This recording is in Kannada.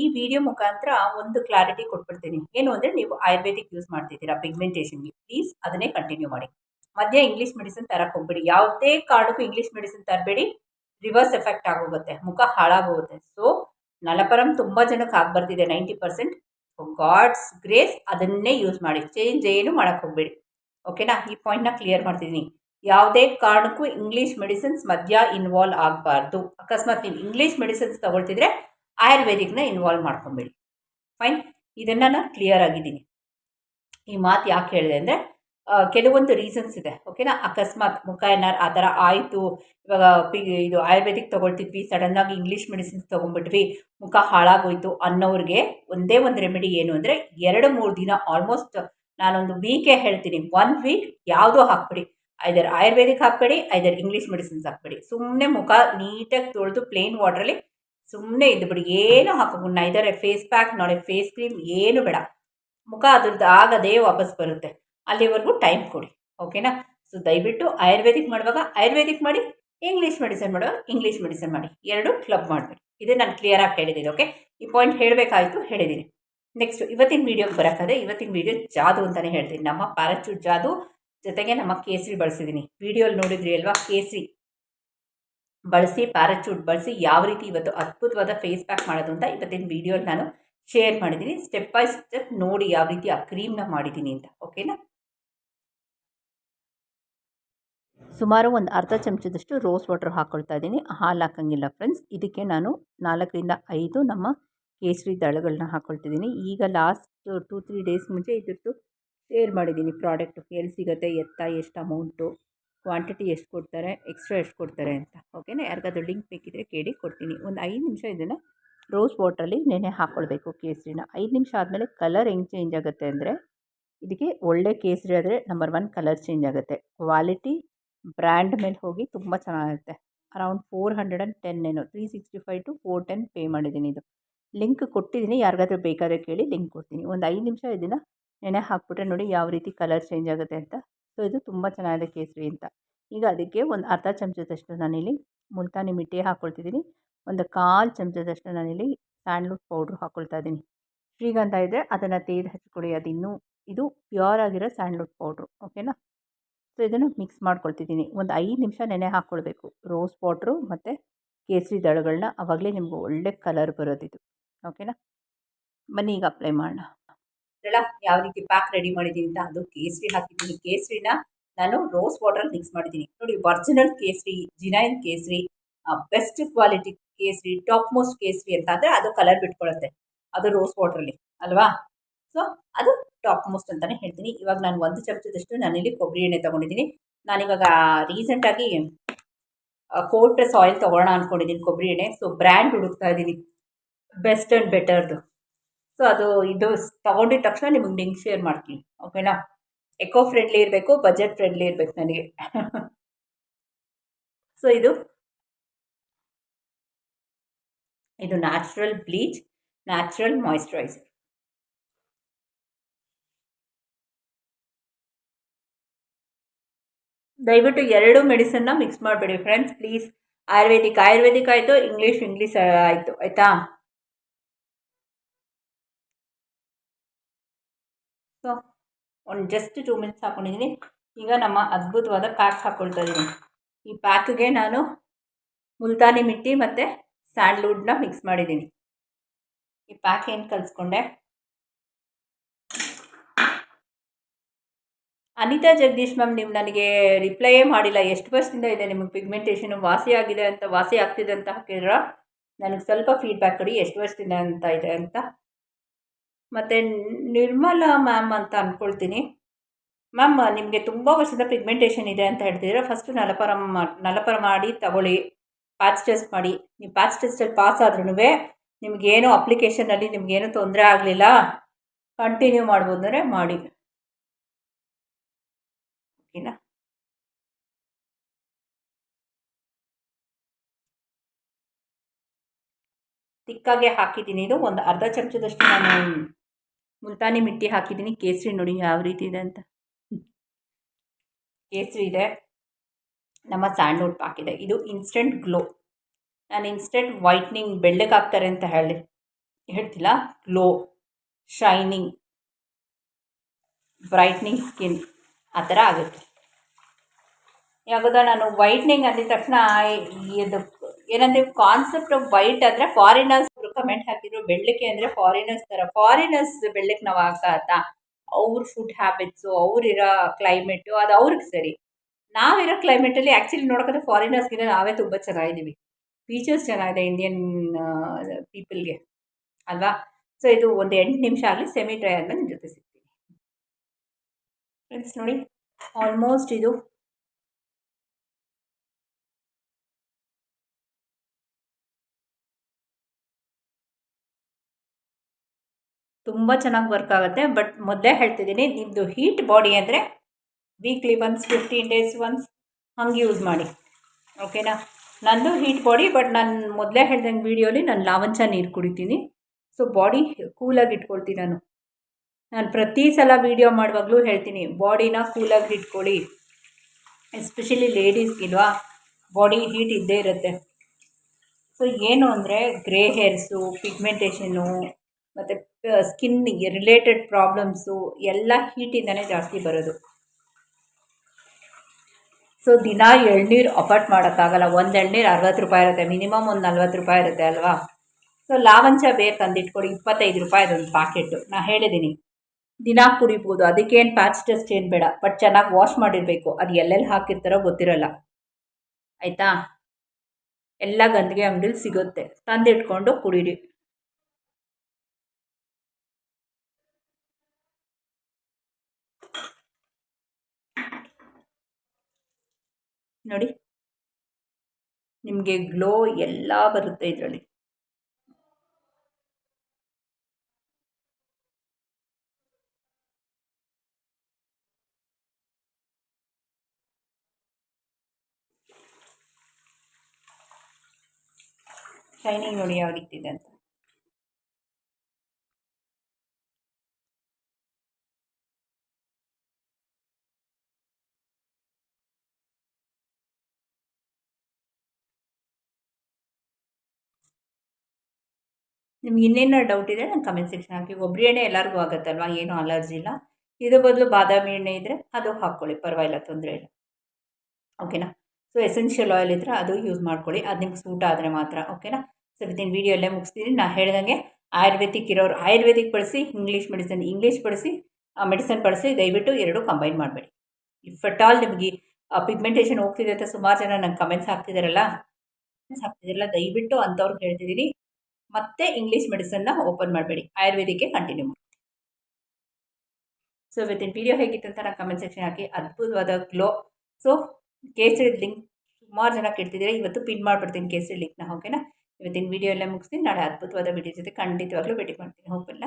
ಈ ವಿಡಿಯೋ ಮುಖಾಂತರ ಒಂದು ಕ್ಲಾರಿಟಿ ಕೊಟ್ಬಿಡ್ತೀನಿ. ಏನು ಅಂದರೆ ನೀವು ಆಯುರ್ವೇದಿಕ್ ಯೂಸ್ ಮಾಡ್ತಿದ್ದೀರಾ ಪಿಗ್ಮೆಂಟೇಷನ್ಗೆ ಪ್ಲೀಸ್ ಅದನ್ನೇ ಕಂಟಿನ್ಯೂ ಮಾಡಿ. ಮಧ್ಯ ಇಂಗ್ಲೀಷ್ ಮೆಡಿಸಿನ್ ತರಕ್ಕೆ ಹೋಗ್ಬೇಡಿ. ಯಾವುದೇ ಕಾರಣಕ್ಕೂ ಇಂಗ್ಲೀಷ್ ಮೆಡಿಸಿನ್ ತರಬೇಡಿ. ರಿವರ್ಸ್ ಎಫೆಕ್ಟ್ ಆಗೋಗುತ್ತೆ. ಮುಖ ಹಾಳಾಗೋಗುತ್ತೆ. ಸೊ ನಲಪರಂ ತುಂಬ ಜನಕ್ಕೆ ಆಗ್ಬರ್ತಿದೆ ನೈಂಟಿ ಪರ್ಸೆಂಟ್ ಗಾಡ್ಸ್ ಗ್ರೇಸ್ ಅದನ್ನೇ ಯೂಸ್ ಮಾಡಿ. ಚೇಂಜ್ ಏನು ಮಾಡೋಕ್ಕೆ ಹೋಗಬೇಡಿ. ಓಕೆನಾ ಈ ಪಾಯಿಂಟ್ನ ಕ್ಲಿಯರ್ ಮಾಡ್ತಿದ್ದೀನಿ ಯಾವುದೇ ಕಾರಣಕ್ಕೂ ಇಂಗ್ಲೀಷ್ ಮೆಡಿಸಿನ್ಸ್ ಮಧ್ಯ ಇನ್ವಾಲ್ವ್ ಆಗಬಾರ್ದು. ಅಕಸ್ಮಾತ್ ನೀವು ಇಂಗ್ಲೀಷ್ ಮೆಡಿಸಿನ್ಸ್ ತಗೊಳ್ತಿದ್ರೆ ಆಯುರ್ವೇದಿಕ್ನ ಇನ್ವಾಲ್ವ್ ಮಾಡ್ಕೊಬೇಡಿ. ಫೈನ್ ಇದನ್ನು ನಾನು ಕ್ಲಿಯರ್ ಆಗಿದ್ದೀನಿ. ಈ ಮಾತು ಯಾಕೆ ಹೇಳಿದೆ ಅಂದರೆ ಕೆಲವೊಂದು ರೀಸನ್ಸ್ ಇದೆ ಓಕೆನಾ ಅಕಸ್ಮಾತ್ ಮುಖ ಏನಾರು ಆ ಥರ ಆಯಿತು, ಇವಾಗ ಪಿ, ಇದು ಆಯುರ್ವೇದಿಕ್ ತೊಗೊಳ್ತಿದ್ವಿ ಸಡನ್ನಾಗಿ ಇಂಗ್ಲೀಷ್ ಮೆಡಿಸಿನ್ಸ್ ತೊಗೊಂಡ್ಬಿಟ್ವಿ, ಮುಖ ಹಾಳಾಗೋಯ್ತು ಅನ್ನೋರಿಗೆ ಒಂದೇ ಒಂದು ರೆಮಿಡಿ ಏನು ಅಂದರೆ, ಎರಡು ಮೂರು ದಿನ ಆಲ್ಮೋಸ್ಟ್ ನಾನೊಂದು ವೀಕೇ ಹೇಳ್ತೀನಿ ಒನ್ ವೀಕ್ ಯಾವುದೋ ಹಾಕ್ಬಿಡಿ. ಐದರ್ ಆಯುರ್ವೇದಿಕ್ ಹಾಕ್ಬೇಡಿ ಐದರ್ ಇಂಗ್ಲೀಷ್ ಮೆಡಿಸಿನ್ಸ್ ಹಾಕ್ಬೇಡಿ. ಸುಮ್ಮನೆ ಮುಖ ನೀಟಾಗಿ ತೊಳೆದು ಪ್ಲೇನ್ ವಾಟ್ರಲ್ಲಿ ಸುಮ್ಮನೆ ಇದ್ಬಿಡಿ, ಏನು ಹಾಕೋದು ನೈದರ್ ಫೇಸ್ ಪ್ಯಾಕ್ ನೋಡಿ ಫೇಸ್ ಕ್ರೀಮ್ ಏನು ಬೇಡ. ಮುಖ ಅದ್ರದ್ದು ಆಗದೇ ವಾಪಸ್ ಬರುತ್ತೆ. ಅಲ್ಲಿವರೆಗೂ ಟೈಮ್ ಕೊಡಿ ಓಕೆನಾ ಸೊ ದಯವಿಟ್ಟು ಆಯುರ್ವೇದಿಕ್ ಮಾಡುವಾಗ, ಆಯುರ್ವೇದಿಕ್ ಮಾಡಿ ಇಂಗ್ಲೀಷ್ ಮೆಡಿಸನ್ ಮಾಡುವಾಗ ಇಂಗ್ಲೀಷ್ ಮೆಡಿಸನ್ ಮಾಡಿ. ಎರಡು ಕ್ಲಬ್ ಮಾಡಬೇಡಿ. ಇದು ನಾನು ಕ್ಲಿಯರಾಗಿ ಹೇಳಿದ್ದೀನಿ ಓಕೆ ಈ ಪಾಯಿಂಟ್ ಹೇಳಬೇಕಾಯಿತು, ಹೇಳಿದ್ದೀನಿ. ನೆಕ್ಸ್ಟ್ ಇವತ್ತಿನ ವೀಡಿಯೋಗೆ ಬರೋಕ್ಕಾದ್ರೆ ಇವತ್ತಿನ ವೀಡಿಯೋ ಜಾದು ಅಂತಲೇ ಹೇಳ್ತೀನಿ. ನಮ್ಮ ಪ್ಯಾರಾಚೂಟ್ ಜಾದು ಜೊತೆಗೆ ನಮ್ಮ ಕೇಸರಿ ಬಳಸಿದ್ದೀನಿ. ವಿಡಿಯೋಲಿ ನೋಡಿದ್ರಿ ಅಲ್ವಾ? ಕೇಸರಿ. ಬಳಸಿ ಪ್ಯಾರಾಚೂಟ್ ಬಳಸಿ ಯಾವ ರೀತಿ ಇವತ್ತು ಅದ್ಭುತವಾದ ಫೇಸ್ ಪ್ಯಾಕ್ ಮಾಡೋದು ಅಂತ ಇವತ್ತಿನ ವೀಡಿಯೋಲಿ ನಾನು ಶೇರ್ ಮಾಡಿದ್ದೀನಿ. ಸ್ಟೆಪ್ ಬೈ ಸ್ಟೆಪ್ ನೋಡಿ ಯಾವ ರೀತಿ ಆ ಕ್ರೀಮ್ನ ಮಾಡಿದ್ದೀನಿ ಅಂತ ಓಕೆನಾ ಸುಮಾರು ಒಂದು ಅರ್ಧ ಚಮಚದಷ್ಟು ರೋಸ್ ವಾಟರ್ ಹಾಕ್ಕೊಳ್ತಾ ಇದ್ದೀನಿ. ಹಾಲು ಹಾಕೋಂಗಿಲ್ಲ ಫ್ರೆಂಡ್ಸ್ ಇದಕ್ಕೆ ನಾನು ನಾಲ್ಕರಿಂದ ಐದು ನಮ್ಮ ಕೇಸರಿ ದಳಗಳನ್ನ ಹಾಕ್ಕೊಳ್ತಿದ್ದೀನಿ ಈಗ ಲಾಸ್ಟ್ ಟೂ ತ್ರೀ ಡೇಸ್ ಮುಂಚೆ ಇದ್ರದ್ದು ಶೇರ್ ಮಾಡಿದ್ದೀನಿ. ಪ್ರಾಡಕ್ಟು ಎಲ್ಲಿ ಸಿಗುತ್ತೆ, ಎತ್ತ, ಎಷ್ಟು ಅಮೌಂಟು ಕ್ವಾಂಟಿಟಿ ಎಷ್ಟು ಕೊಡ್ತಾರೆ ಎಕ್ಸ್ಟ್ರಾ ಎಷ್ಟು ಕೊಡ್ತಾರೆ ಅಂತ. ಓಕೆನಾ ಯಾರಿಗಾದ್ರೂ ಲಿಂಕ್ ಬೇಕಿದ್ದರೆ ಕೇಳಿ ಕೊಡ್ತೀನಿ. ಒಂದು ಐದು ನಿಮಿಷ ಇದನ್ನು ರೋಸ್ ವಾಟ್ರಲ್ಲಿ ನೆನೆ ಹಾಕ್ಕೊಳ್ಬೇಕು ಕೇಸರಿನ. ಐದು ನಿಮಿಷ ಆದಮೇಲೆ ಕಲರ್ ಹೆಂಗೆ ಚೇಂಜ್ ಆಗುತ್ತೆ ಅಂದರೆ ಇದಕ್ಕೆ ಒಳ್ಳೆ ಕೇಸರಿ ಆದರೆ ನಂಬರ್ ಒನ್ ಕಲರ್ ಚೇಂಜ್ ಆಗುತ್ತೆ. ಕ್ವಾಲಿಟಿ ಬ್ರ್ಯಾಂಡ್ ಮೇಲೆ ಹೋಗಿ ತುಂಬ ಚೆನ್ನಾಗಿರುತ್ತೆ around four hundred and ten ಏನೋ three sixty five to four ten pay ಮಾಡಿದ್ದೀನಿ ಇದು. ಲಿಂಕ್ ಕೊಟ್ಟಿದ್ದೀನಿ. ಯಾರಿಗಾದ್ರೂ ಬೇಕಾದರೆ ಕೇಳಿ ಲಿಂಕ್ ಕೊಡ್ತೀನಿ. ಒಂದು ಐದು ನಿಮಿಷ ಇದನ್ನು ನೆನೆ ಹಾಕ್ಬಿಟ್ರೆ ನೋಡಿ ಯಾವ ರೀತಿ ಕಲರ್ ಚೇಂಜ್ ಆಗುತ್ತೆ ಅಂತ. ಸೊ, ಇದು ತುಂಬ ಚೆನ್ನಾಗಿದೆ ಕೇಸರಿ ಅಂತ. ಈಗ ಅದಕ್ಕೆ ಒಂದು ಅರ್ಧ ಚಮಚದಷ್ಟು ನಾನಿಲ್ಲಿ ಮುಲ್ತಾನಿ ಮಿಟ್ಟಿ ಹಾಕ್ಕೊಳ್ತಿದ್ದೀನಿ ಒಂದು ಕಾಲು ಚಮಚದಷ್ಟು ನಾನಿಲ್ಲಿ ಸ್ಯಾಂಡ್ಲ್ವುಡ್ ಪೌಡ್ರ್ ಹಾಕ್ಕೊಳ್ತಾ ಇದ್ದೀನಿ. ಶ್ರೀಗಂಧ ಇದ್ದರೆ ಅದನ್ನು ತೆಗೆದು ಹಚ್ಕೊಳ್ಳಿ ಅದು ಇನ್ನೂ ಇದು ಪ್ಯೂರ್ ಆಗಿರೋ ಸ್ಯಾಂಡ್ಲ್ವುಡ್ ಪೌಡ್ರು, ಓಕೆನಾ? ಸೊ, ಇದನ್ನು ಮಿಕ್ಸ್ ಮಾಡ್ಕೊಳ್ತಿದ್ದೀನಿ. ಒಂದು ಐದು ನಿಮಿಷ ನೆನೆ ಹಾಕ್ಕೊಳ್ಬೇಕು ರೋಸ್ ಪೌಡ್ರು ಮತ್ತು ಕೇಸರಿ ದಳಗಳನ್ನ ಅವಾಗಲೇ ನಿಮ್ಗೆ ಒಳ್ಳೆ ಕಲರ್ ಬರೋದಿದು, ಓಕೆನಾ? ಬನ್ನಿ ಈಗ ಅಪ್ಲೈ ಮಾಡೋಣ. ಎಲ್ಲ ಯಾವ ರೀತಿ ಪ್ಯಾಕ್ ರೆಡಿ ಮಾಡಿದ್ದೀನಿ ಅಂತ ಅದು ಕೇಸರಿ ಹಾಕಿದ್ದೀನಿ. ಕೇಸರಿನ ನಾನು ರೋಸ್ ವಾಟ್ರಲ್ಲಿ ಮಿಕ್ಸ್ ಮಾಡಿದ್ದೀನಿ. ನೋಡಿ ಒರಿಜಿನಲ್ ಕೇಸರಿ ಜಿನೈನ್ ಕೇಸರಿ ಬೆಸ್ಟ್ ಕ್ವಾಲಿಟಿ ಕೇಸರಿ ಟಾಪ್ ಮೋಸ್ಟ್ ಕೇಸರಿ ಅಂತ ಅಂದರೆ ಅದು ಕಲರ್ ಬಿಟ್ಕೊಳ್ಳುತ್ತೆ ಅದು ರೋಸ್ ವಾಟ್ರಲ್ಲಿ ಅಲ್ವಾ? ಸೊ ಅದು ಟಾಪ್ ಮೋಸ್ಟ್ ಅಂತಲೇ ಹೇಳ್ತೀನಿ. ಇವಾಗ ನಾನು ಒಂದು ಚಮಚದಷ್ಟು ನಾನಿಲ್ಲಿ ಕೊಬ್ಬರಿ ಎಣ್ಣೆ ತೊಗೊಂಡಿದ್ದೀನಿ. ನಾನಿವಾಗ ರೀಸೆಂಟಾಗಿ ಕೋಲ್ಡ್ ಪ್ರೆಸ್ ಆಯಿಲ್ ತೊಗೊಳ್ಳೋಣ ಅಂದ್ಕೊಂಡಿದ್ದೀನಿ ಕೊಬ್ಬರಿ ಎಣ್ಣೆ. ಸೊ ಬ್ರ್ಯಾಂಡ್ ಹುಡುಕ್ತಾ ಇದ್ದೀನಿ. ಬೆಸ್ಟ್ ಆ್ಯಂಡ್ ಬೆಟರ್ದು ಸೊ ಅದು ಇದು ತೊಗೊಂಡಿದ ತಕ್ಷಣ ನಿಮಗೆ ಲಿಂಕ್ ಶೇರ್ ಮಾಡ್ತೀನಿ ಓಕೆನಾ ಎಕೋ ಫ್ರೆಂಡ್ಲಿ ಇರಬೇಕು ಬಜೆಟ್ ಫ್ರೆಂಡ್ಲಿ ಇರಬೇಕು ನನಗೆ. ಸೊ ಇದು. ಇದು ನ್ಯಾಚುರಲ್ ಬ್ಲೀಚ್ ನ್ಯಾಚುರಲ್ ಮಾಯಿಶ್ಚರೈಸರ್ ದಯವಿಟ್ಟು ಎರಡು ಮೆಡಿಸನ್ನ ಮಿಕ್ಸ್ ಮಾಡಬೇಡಿ ಫ್ರೆಂಡ್ಸ್ ಪ್ಲೀಸ್ ಆಯುರ್ವೇದಿಕ್ ಆಯುರ್ವೇದಿಕ್ ಆಯಿತು ಇಂಗ್ಲೀಷ್ ಇಂಗ್ಲೀಷ್ ಆಯಿತು, ಆಯಿತಾ? ಒಂದು ಜಸ್ಟ್ ಟೂ ಮಿನಿಟ್ಸ್ ಹಾಕ್ಕೊಂಡಿದ್ದೀನಿ ಈಗ ನಮ್ಮ ಅದ್ಭುತವಾದ ಪ್ಯಾಕ್ ಹಾಕ್ಕೊಳ್ತಾ ಇದ್ದೀನಿ ಈ ಪ್ಯಾಕ್ಗೆ ನಾನು ಮುಲ್ತಾನಿ ಮಿಟ್ಟಿ ಮತ್ತು ಸ್ಯಾಂಡ್ಲ್ವುಡ್ನ ಮಿಕ್ಸ್ ಮಾಡಿದ್ದೀನಿ ಈ ಪ್ಯಾಕ್ ಏನು ಕಲಿಸ್ಕೊಂಡೆ? ಅನಿತಾ ಜಗದೀಶ್ ಮ್ಯಾಮ್ ನೀವು ನನಗೆ ರಿಪ್ಲೈಯೇ ಮಾಡಿಲ್ಲ. ಎಷ್ಟು ವರ್ಷದಿಂದ ಇದೆ ನಿಮಗೆ ಪಿಗ್ಮೆಂಟೇಷನು ವಾಸಿ ಆಗಿದೆ ಅಂತ, ವಾಸಿ ಆಗ್ತಿದೆ ಅಂತ ಹಾಕಿದ್ರ ನನಗೆ ಸ್ವಲ್ಪ ಫೀಡ್ಬ್ಯಾಕ್ ಕೊಡಿ. ಎಷ್ಟು ವರ್ಷದಿಂದ ಅಂತ ಇದೆ ಅಂತ. ಮತ್ತು ನಿರ್ಮಲಾ ಮ್ಯಾಮ್ ಅಂತ ಅಂದ್ಕೊಳ್ತೀನಿ ಮ್ಯಾಮ್, ನಿಮಗೆ ತುಂಬ ವರ್ಷದ ಪಿಗ್ಮೆಂಟೇಷನ್ ಇದೆ ಅಂತ ಹೇಳ್ತಿದ್ದೀರಾ? ಫಸ್ಟು ನಲಪರ ನಲಪರ ಮಾಡಿ, ತಗೊಳ್ಳಿ. ಪ್ಯಾಚ್ ಟೆಸ್ಟ್ ಮಾಡಿ. ನೀವು ಪ್ಯಾಚ್ ಟೆಸ್ಟಲ್ಲಿ ಪಾಸ್ ಆದ್ರೂ ನಿಮಗೇನು ಅಪ್ಲಿಕೇಶನಲ್ಲಿ ನಿಮಗೇನು ತೊಂದರೆ ಆಗಲಿಲ್ಲ. ಕಂಟಿನ್ಯೂ ಮಾಡ್ಬೋದು ಅಂದರೆ ಮಾಡಿ. ಓಕೆನಾ? ತಿಕ್ಕಾಗೆ ಹಾಕಿದ್ದೀನಿ. ಇದು ಒಂದು ಅರ್ಧ ಚಮಚದಷ್ಟು ನಾನು ಮುಲ್ತಾನಿ ಮಿಟ್ಟಿ ಹಾಕಿದ್ದೀನಿ, ಕೇಸರಿ ನೋಡಿ ಯಾವ ರೀತಿ ಇದೆ ಅಂತ. ಕೇಸರಿ ಇದೆ. ನಮ್ಮ ಸ್ಯಾಂಡ್ವುಡ್ ಹಾಕಿದೆ ಇದೆ ಇನ್ಸ್ಟೆಂಟ್ ಗ್ಲೋ ನಾನು ಇನ್ಸ್ಟೆಂಟ್ ವೈಟ್ನಿಂಗ್ ಬೆಳ್ಳಗೆ ಹಾಕ್ತಾರೆ ಅಂತ ಹೇಳಿ, ಹೇಳ್ತಿಲ್ಲ? ಗ್ಲೋ ಶೈನಿಂಗ್ ಬ್ರೈಟ್ನಿಂಗ್ ಸ್ಕಿನ್ ಆ ಥರ ಆಗುತ್ತೆ. ಯಾವಾಗ ನಾನು ವೈಟ್ನಿಂಗ್ ಅಂದಿದ ತಕ್ಷಣ ಇದು ಏನಂದರೆ ಕಾನ್ಸೆಪ್ಟ್ ಆಫ್ ವೈಟ್ ಅಂದರೆ ಫಾರಿನರ್ಸ್ ಕಮೆಂಟ್ ಹಾಕಿದ್ರು ಬೆಳ್ಳಕ್ಕೆ ಅಂದರೆ ಫಾರಿನರ್ಸ್ ಥರ ಫಾರಿನರ್ಸ್ ಬೆಳ್ಳಕ್ಕೆ ನಾವು ಹಾಕಾತ ಅವ್ರ ಫುಡ್ ಹ್ಯಾಬಿಟ್ಸು ಅವ್ರಿರೋ ಕ್ಲೈಮೇಟು ಅದು ಅವ್ರಿಗೆ ಸರಿ. ನಾವಿರೋ ಕ್ಲೈಮೇಟಲ್ಲಿ ಆ್ಯಕ್ಚುಲಿ ನೋಡೋಕೆ ಫಾರಿನರ್ಸ್ಗಿಂತ ನಾವೇ ತುಂಬ ಚೆನ್ನಾಗಿದ್ದೀವಿ. ಫೀಚರ್ಸ್ ಚೆನ್ನಾಗಿದೆ ಇಂಡಿಯನ್ ಪೀಪಲ್ಗೆ ಅಲ್ವಾ? ಸೊ ಇದು ಒಂದು ಎಂಟು ನಿಮಿಷ ಆಗಲಿ ಸೆಮಿ ಡ್ರೈ ಆದಮೇಲೆ ನಿಮ್ಮ ಜೊತೆ ಸಿಗ್ತೀನಿ. ಫ್ರೆಂಡ್ಸ್ ನೋಡಿ ಆಲ್ಮೋಸ್ಟ್ ಇದು ತುಂಬ ಚೆನ್ನಾಗಿ ವರ್ಕ್ ಆಗುತ್ತೆ. ಬಟ್ ಮೊದಲೇ ಹೇಳ್ತಿದ್ದೀನಿ ನಿಮ್ಮದು ಹೀಟ್ ಬಾಡಿ ಅಂದರೆ weekly once fifteen days once ಹಂಗೆ ಯೂಸ್ ಮಾಡಿ. ಓಕೆನಾ ನಂದು ಹೀಟ್ ಬಾಡಿ ಬಟ್ ನಾನು ಮೊದಲೇ ಹೇಳ್ದಂಗೆ ವೀಡಿಯೋಲಿ ನಾನು ಲಾವಂಚ ನೀರು ಕುಡಿತೀನಿ. ಸೊ ಬಾಡಿ ಕೂಲಾಗಿ ಇಟ್ಕೊಳ್ತೀನಿ ನಾನು. ನಾನು ಪ್ರತಿ ಸಲ ವೀಡಿಯೋ ಮಾಡುವಾಗಲೂ ಹೇಳ್ತೀನಿ ಬಾಡಿನ ಕೂಲಾಗಿ ಇಟ್ಕೊಳ್ಳಿ ಎಸ್ಪೆಷಲಿ ಲೇಡೀಸ್ಗಿಲ್ವಾ ಬಾಡಿ ಹೀಟ್ ಇದ್ದೇ ಇರುತ್ತೆ. ಸೊ ಏನು ಅಂದರೆ ಗ್ರೇ ಹೇರ್ಸು ಪಿಗ್ಮೆಂಟೇಷನ್ನು ಮತ್ತು ಸ್ಕಿನ್ನಿಗೆ ರಿಲೇಟೆಡ್ ಪ್ರಾಬ್ಲಮ್ಸು ಎಲ್ಲ ಹೀಟಿಂದನೇ ಜಾಸ್ತಿ ಬರೋದು. ಸೊ ದಿನ ಎಳ್ನೀರು ಅಫರ್ಟ್ ಮಾಡೋಕ್ಕಾಗಲ್ಲ. ಒಂದು ಎಳ್ನೀರು ಅರವತ್ತು ರೂಪಾಯಿ ಇರುತ್ತೆ. ಮಿನಿಮಮ್ ಒಂದು ನಲ್ವತ್ತು ರೂಪಾಯಿ ಇರುತ್ತೆ ಅಲ್ವಾ? ಸೊ ಲಾವಂಚ ಬೇರೆ ತಂದಿಟ್ಕೊಡಿ. ಇಪ್ಪತ್ತೈದು ರೂಪಾಯಿ ಅದೊಂದು ಪ್ಯಾಕೆಟು ನಾನು ಹೇಳಿದ್ದೀನಿ ದಿನ ಕುಡಿಬೋದು. ಅದಕ್ಕೇನು ಪ್ಯಾಚ್ ಟೆಸ್ಟ್ ಏನು ಬೇಡ. ಬಟ್ ಚೆನ್ನಾಗಿ ವಾಶ್ ಮಾಡಿರಬೇಕು. ಅದು ಎಲ್ಲೆಲ್ಲಿ ಹಾಕಿರ್ತಾರೋ ಗೊತ್ತಿರಲ್ಲ. ಆಯಿತಾ? ಎಲ್ಲ ಗಂದಿಗೆ ಅಂಗಡಿಲಿ ಸಿಗುತ್ತೆ. ತಂದಿಟ್ಕೊಂಡು ಕುಡೀರಿ. ನೋಡಿ. ನಿಮಗೆ ಗ್ಲೋ ಎಲ್ಲ ಬರುತ್ತೆ ಇದರಲ್ಲಿ. ಶೈನಿಂಗ್ ನೋಡಿ ಯಾವ ರೀತಿ ಇದೆ ಅಂತ. ನಿಮ್ಗೆ ಇನ್ನೇನು ಡೌಟ್ ಇದೆ ನಾನು ಕಮೆಂಟ್ ಸೆಕ್ಷನ್ ಹಾಕಿ. ಒಬ್ಬರಿ ಎಣ್ಣೆ ಎಲ್ಲರಿಗೂ ಆಗುತ್ತಲ್ವ? ಏನೂ ಅಲರ್ಜಿ ಇಲ್ಲ. ಇದ್ರ ಬದಲು ಬಾದಾಮಿ ಎಣ್ಣೆ ಇದ್ದರೆ ಅದು ಹಾಕ್ಕೊಳ್ಳಿ, ಪರವಾಗಿಲ್ಲ, ತೊಂದರೆ ಇಲ್ಲ. ಓಕೆನಾ ಸೊ ಎಸೆನ್ಷಿಯಲ್ ಆಯಿಲ್ ಇದ್ದರೆ ಅದು ಯೂಸ್ ಮಾಡ್ಕೊಳ್ಳಿ. ಅದು ನಿಮ್ಗೆ ಸೂಟ್ ಆದರೆ ಮಾತ್ರ. ಓಕೆನಾ ಸೊ ಇವತ್ತಿನ ವೀಡಿಯೋ ಅಲ್ಲೇ ಮುಗಿಸ್ತೀನಿ. ನಾನು ಹೇಳ್ದಂಗೆ ಆಯುರ್ವೇದಿಕ್ ಇರೋರು ಆಯುರ್ವೇದಿಕ್ ಬಳಸಿ ಇಂಗ್ಲೀಷ್ ಮೆಡಿಸಿನ್ ಇಂಗ್ಲೀಷ್ ಬಳಸಿ ಮೆಡಿಸನ್ ಬಳಸಿ ದಯವಿಟ್ಟು ಎರಡು ಕಂಬೈನ್ ಮಾಡಬೇಡಿ. ಇಫ್ ಅಟ್ ಆಲ್ ನಿಮಗೆ ಪಿಗ್ಮೆಂಟೇಷನ್ ಹೋಗ್ತಿದೆ ಅಂತ ಸುಮಾರು ಜನ ನಂಗೆ ಕಮೆಂಟ್ಸ್ ಹಾಕ್ತಿದ್ದಾರಲ್ಲ ಹಾಕ್ತಿದ್ದಾರಲ್ಲ ದಯವಿಟ್ಟು ಅಂಥವ್ರಿಗೆ ಹೇಳ್ತಿದ್ದೀನಿ ಮತ್ತೆ ಇಂಗ್ಲೀಷ್ ಮೆಡಿಸನ್ನ ಓಪನ್ ಮಾಡಬೇಡಿ. ಆಯುರ್ವೇದಿಕ್ಕೆ ಕಂಟಿನ್ಯೂ ಮಾಡಿ. ಸೊ ವಿತಿನ್ ವಿಡಿಯೋ ಹೇಗಿತ್ತು ಅಂತ ನಾನು ಕಮೆಂಟ್ ಸೆಕ್ಷನ್ ಹಾಕಿ. ಅದ್ಭುತವಾದ ಗ್ಲೋ ಸೊ ಕೇಸರಿ ಲಿಂಕ್ ಸುಮಾರು ಜನ ಕೆಡ್ತಿದ್ದೀರಾ ಇವತ್ತು ಪಿನ್ ಮಾಡಿಬಿಡ್ತೀನಿ ಕೇಸರಿ ಲಿಂಕ್ನ ಓಕೆನಾ ಇವತ್ತಿನ ವಿಡಿಯೋ ಎಲ್ಲ ಮುಗಿಸ್ತೀನಿ. ನಾಳೆ ಅದ್ಭುತವಾದ ವಿಡಿಯೋ ಜೊತೆ ಖಂಡಿತವಾಗ್ಲೂ ಭೇಟಿ ಮಾಡ್ತೀನಿ. ಹೋಗಲ್ಲ